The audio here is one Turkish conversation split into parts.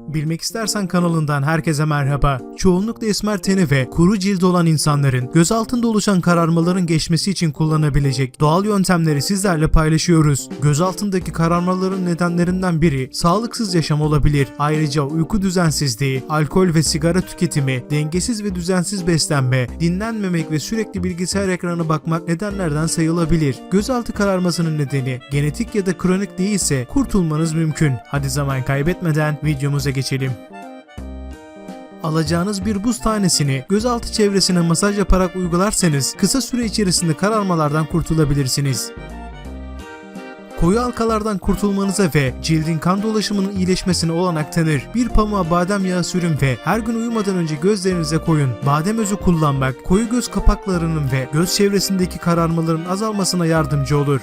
Bilmek istersen kanalından herkese merhaba. Çoğunlukla esmer teni ve kuru cildi olan insanların göz altında oluşan kararmaların geçmesi için kullanabilecek doğal yöntemleri sizlerle paylaşıyoruz. Göz altındaki kararmaların nedenlerinden biri sağlıksız yaşam olabilir. Ayrıca uyku düzensizliği, alkol ve sigara tüketimi, dengesiz ve düzensiz beslenme, dinlenmemek ve sürekli bilgisayar ekranına bakmak nedenlerden sayılabilir. Gözaltı kararmasının nedeni genetik ya da kronik değilse kurtulmanız mümkün. Hadi zaman kaybetmeden videomuza geçelim. Alacağınız bir buz tanesini gözaltı çevresine masaj yaparak uygularsanız kısa süre içerisinde kararmalardan kurtulabilirsiniz. Koyu halkalardan kurtulmanıza ve cildin kan dolaşımının iyileşmesine olanak tanır. Bir pamuğa badem yağı sürün ve her gün uyumadan önce gözlerinize koyun. Badem özü kullanmak koyu göz kapaklarının ve göz çevresindeki kararmaların azalmasına yardımcı olur.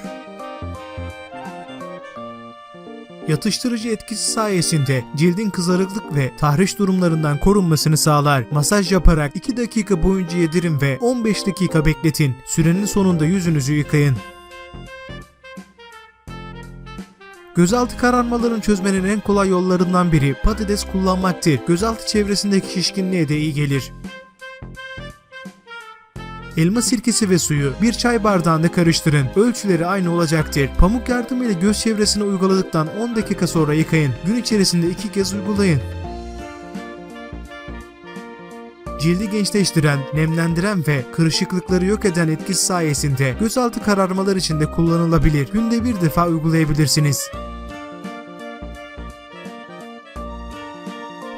Yatıştırıcı etkisi sayesinde cildin kızarıklık ve tahriş durumlarından korunmasını sağlar. Masaj yaparak 2 dakika boyunca yedirin ve 15 dakika bekletin. Sürenin sonunda yüzünüzü yıkayın. Gözaltı kararmalarını çözmenin en kolay yollarından biri patates kullanmaktır. Gözaltı çevresindeki şişkinliğe de iyi gelir. Elma sirkesi ve suyu bir çay bardağında karıştırın. Ölçüleri aynı olacaktır. Pamuk yardımıyla göz çevresine uyguladıktan 10 dakika sonra yıkayın. Gün içerisinde iki kez uygulayın. Cildi gençleştiren, nemlendiren ve kırışıklıkları yok eden etkisi sayesinde gözaltı kararmalar için de kullanılabilir. Günde bir defa uygulayabilirsiniz.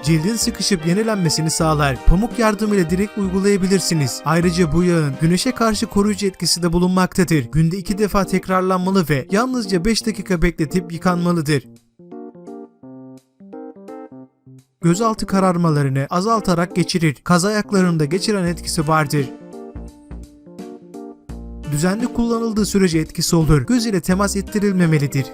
Cildin sıkışıp yenilenmesini sağlar. Pamuk yardımıyla direkt uygulayabilirsiniz. Ayrıca bu yağın güneşe karşı koruyucu etkisi de bulunmaktadır. Günde iki defa tekrarlanmalı ve yalnızca 5 dakika bekletip yıkanmalıdır. Gözaltı kararmalarını azaltarak geçirir. Kaz ayaklarında geçiren etkisi vardır. Düzenli kullanıldığı sürece etkisi olur. Göz ile temas ettirilmemelidir.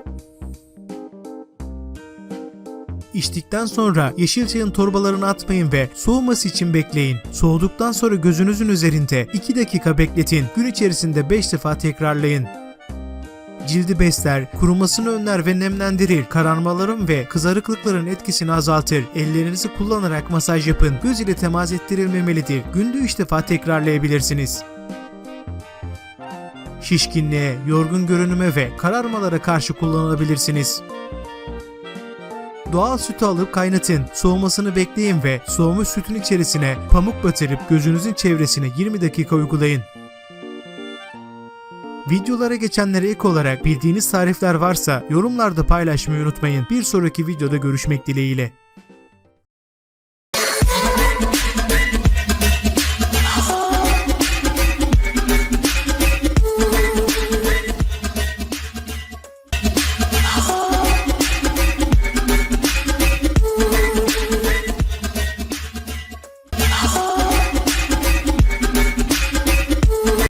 İçtikten sonra yeşil çayın torbalarını atmayın ve soğuması için bekleyin. Soğuduktan sonra gözünüzün üzerinde 2 dakika bekletin. Gün içerisinde 5 defa tekrarlayın. Cildi besler, kurumasını önler ve nemlendirir. Kararmaların ve kızarıklıkların etkisini azaltır. Ellerinizi kullanarak masaj yapın. Göz ile temas ettirilmemelidir. Günde 3 defa tekrarlayabilirsiniz. Şişkinliğe, yorgun görünüme ve kararmalara karşı kullanılabilirsiniz. Doğal sütü alıp kaynatın. Soğumasını bekleyin ve soğumuş sütün içerisine pamuk batırıp gözünüzün çevresine 20 dakika uygulayın. Videolara geçenlere ek olarak bildiğiniz tarifler varsa yorumlarda paylaşmayı unutmayın. Bir sonraki videoda görüşmek dileğiyle.